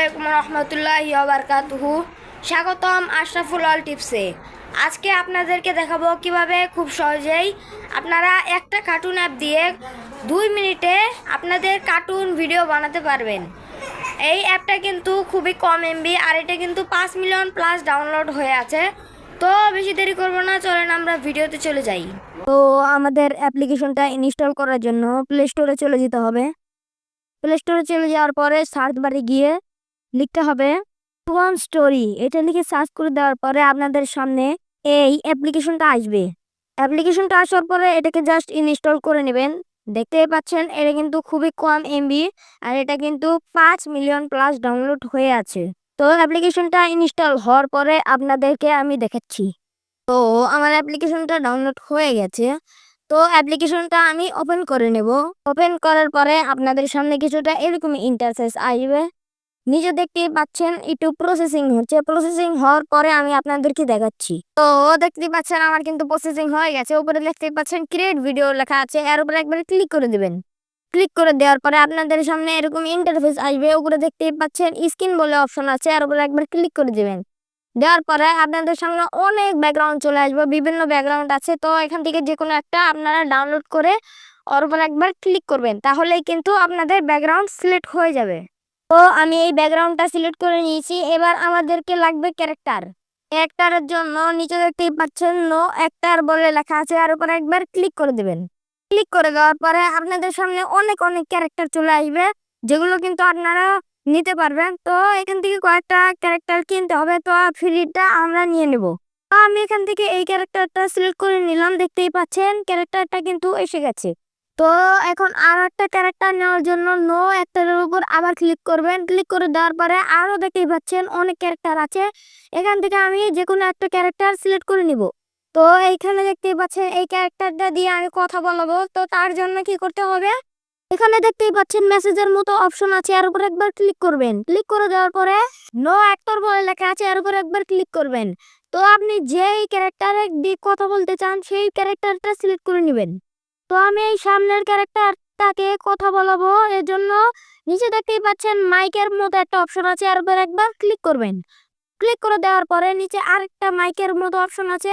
আলাইকুম রহমতুল্লাহ বারকাতুহু। স্বাগতম আশরাফুল অল টিপসে। আজকে আপনাদেরকে দেখাবো কীভাবে খুব সহজেই আপনারা একটা কার্টুন অ্যাপ দিয়ে দুই মিনিটে আপনাদের কার্টুন ভিডিও বানাতে পারবেন। এই অ্যাপটা কিন্তু খুবই কম এমবি আর এটা কিন্তু পাঁচ মিলিয়ন প্লাস ডাউনলোড হয়ে আছে। তো বেশি দেরি করব না, চলেন আমরা ভিডিওতে চলে যাই। তো আমাদের অ্যাপ্লিকেশনটা ইনস্টল করার জন্য প্লে স্টোরে চলে যেতে হবে। প্লে স্টোরে চলে যাওয়ার পরে সার্চ বারে গিয়ে লিখতে হবে ওয়ান স্টোরি এটা লিখে সার্চ করে দেওয়ার পরে আপনাদের সামনে এই অ্যাপ্লিকেশনটা আসবে। অ্যাপ্লিকেশনটা আসার পরে এটাকে জাস্ট ইনস্টল করে নেবেন। দেখতেই পাচ্ছেন, এটা কিন্তু খুবই কম এমবি আর এটা কিন্তু পাঁচ মিলিয়ন প্লাস ডাউনলোড হয়ে আছে। তো অ্যাপ্লিকেশনটা ইনস্টল হওয়ার পরে আপনাদেরকে আমি দেখাচ্ছি। তো আমার অ্যাপ্লিকেশনটা ডাউনলোড হয়ে গেছে। তো অ্যাপ্লিকেশনটা আমি ওপেন করে নেব। ওপেন করার পরে আপনাদের সামনে কিছুটা এরকম ইন্টারফেস আসবে। নিজে দেখতে পাচ্ছেন একটু প্রসেসিং হচ্ছে। প্রসেসিং হওয়ার পরে আমি আপনাদেরকে দেখাচ্ছি। তো দেখতে পাচ্ছেন আমার কিন্তু প্রসেসিং হয়ে গেছে। উপরে দেখতে পাচ্ছেন ক্রিয়েট ভিডিও লেখা আছে। এর উপরে একবার ক্লিক করে দিবেন। ক্লিক করে দেওয়ার পরে আপনাদের সামনে এরকম ইন্টারফেস আসবে। উপরে দেখতে পাচ্ছেন স্ক্রিন বলে অপশন আছে। এর উপরে একবার ক্লিক করে দিবেন। দেওয়ার পরে আপনাদের সামনে অনেক ব্যাকগ্রাউন্ড চলে আসবে। বিভিন্ন ব্যাকগ্রাউন্ড আছে। তো এখান থেকে যে কোনো একটা আপনারা ডাউনলোড করে ওর উপর একবার ক্লিক করবেন। তাহলেই কিন্তু আপনাদের ব্যাকগ্রাউন্ড সিলেক্ট হয়ে যাবে। তো আমি এই ব্যাকগ্রাউন্ডটা সিলেক্ট করে নিয়েছি। এবার আমাদেরকে লাগবে ক্যারেক্টার ক্যারেক্টারের জন্য নিচে দেখতেই পাচ্ছেন নো অ্যাক্টার বলে লেখা আছে। আর উপরে একবার ক্লিক করে দেবেন। ক্লিক করে দেওয়ার পরে আপনাদের সামনে অনেক অনেক ক্যারেক্টার চলে আসবে, যেগুলো কিন্তু আপনারা নিতে পারবেন। তো এখান থেকে কয়েকটা ক্যারেক্টার কিনতে হবে, তো ফ্রিটা আমরা নিয়ে নেব। আমি এখান থেকে এই ক্যারেক্টারটা সিলেক্ট করে নিলাম। দেখতেই পাচ্ছেন ক্যারেক্টারটা কিন্তু এসে গেছে। তো এখন আর একটা ক্যারেক্টার নেওয়ার জন্য নো একটার উপর আবার ক্লিক করবেন। ক্লিক করে দেওয়ার পরে আরও দেখতেই পাচ্ছেন অনেক ক্যারেক্টার আছে। এখান থেকে আমি যে কোনো একটা ক্যারেক্টার সিলেক্ট করে নিব। তো এইখানে দেখতেই পাচ্ছেন এই ক্যারেক্টারটা দিয়ে আমি কথা বলব। তো তার জন্য কি করতে হবে? এখানে দেখতেই পাচ্ছেন মেসেজের মতো অপশন আছে, এর উপর একবার ক্লিক করবেন। ক্লিক করে দেওয়ার পরে নো অ্যাক্টর বলে লেখা আছে, এর উপর একবার ক্লিক করবেন। তো আপনি যেই ক্যারেক্টারে দিয়ে কথা বলতে চান, সেই ক্যারেক্টারটা সিলেক্ট করে নেবেন। তো আমি এই সামনের ক্যারেক্টার ক্যারেক্টারটাকে কথা বলাবো এর জন্য নিচে দেখতেই পাচ্ছেন মাইকের মতো একটা অপশন আছে উপর একবার ক্লিক করবেন। ক্লিক করে দেওয়ার পরে নিচে আরেকটা মাইকের মতো অপশন আছে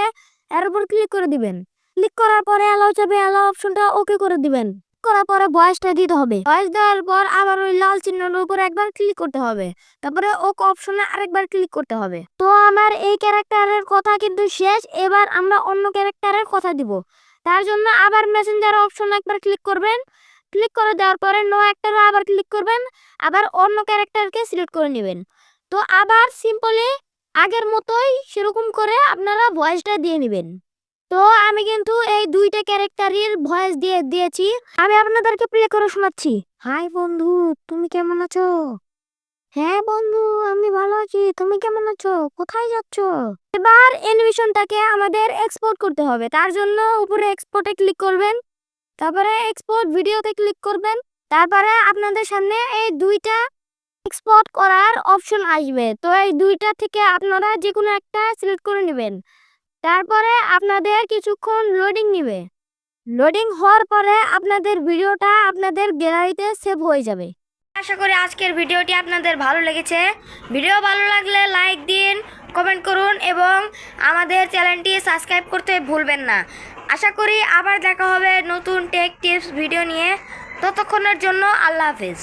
এর উপর ক্লিক করে দিবেন। ক্লিক করার পরে অ্যালাউ চাবে অ্যালাউ অপশনটা ওকে করে দিবেন। করার পরে ভয়েসটা দিতে হবে। ভয়েস দেওয়ার পর আবার ওই লাল চিহ্নের উপর একবার ক্লিক করতে হবে। তারপরে ওক অপশনে আরেকবার ক্লিক করতে হবে। তো আমার এই ক্যারেক্টারের কথা কিন্তু শেষ, এবার আমরা অন্য ক্যারেক্টারের কথা দিব। তার জন্য আবার মেসেঞ্জার অপশন একবার ক্লিক করবেন। ক্লিক করে দেওয়ার পরে নো একটারও আবার ক্লিক করবেন। আবার অন্য ক্যারেক্টারকে সিলেক্ট করে নেবেন। তো আবার সিম্পলি আগের মতোই সেরকম করে আপনারা ভয়েসটা দিয়ে নেবেন। তো আমি কিন্তু এই দুইটা ক্যারেক্টারের ভয়েস দিয়ে দিয়েছি। আমি আপনাদেরকে প্লে করে শোনাচ্ছি। হাই বন্ধু, তুমি কেমন আছো? হ্যাঁ বন্ধু, আমি ভালো আছি। তুমি কেমন আছো? কোথায় যাচ্ছ? এবার অ্যানিমেশনটাকে আমাদের এক্সপোর্ট করতে হবে। তার জন্য উপরে এক্সপোর্টে ক্লিক করবেন। তারপরে এক্সপোর্ট ভিডিওতে ক্লিক করবেন। তারপরে আপনাদের সামনে এই দুইটা এক্সপোর্ট করার অপশন আসবে। তো এই দুইটা থেকে আপনারা যে কোনো একটা সিলেক্ট করে নেবেন। তারপরে আপনাদের কিছুক্ষণ লোডিং নেবে। লোডিং হওয়ার পরে আপনাদের ভিডিওটা আপনাদের গ্যালারিতে সেভ হয়ে যাবে। আশা করি আজকের ভিডিওটি আপনাদের ভালো লেগেছে। ভিডিও ভালো লাগলে লাইক দিন, কমেন্ট করুন এবং আমাদের চ্যানেলটি সাবস্ক্রাইব করতে ভুলবেন না। আশা করি আবার দেখা হবে নতুন টেক টিপস ভিডিও নিয়ে। ততক্ষণের জন্য আল্লাহ হাফিজ।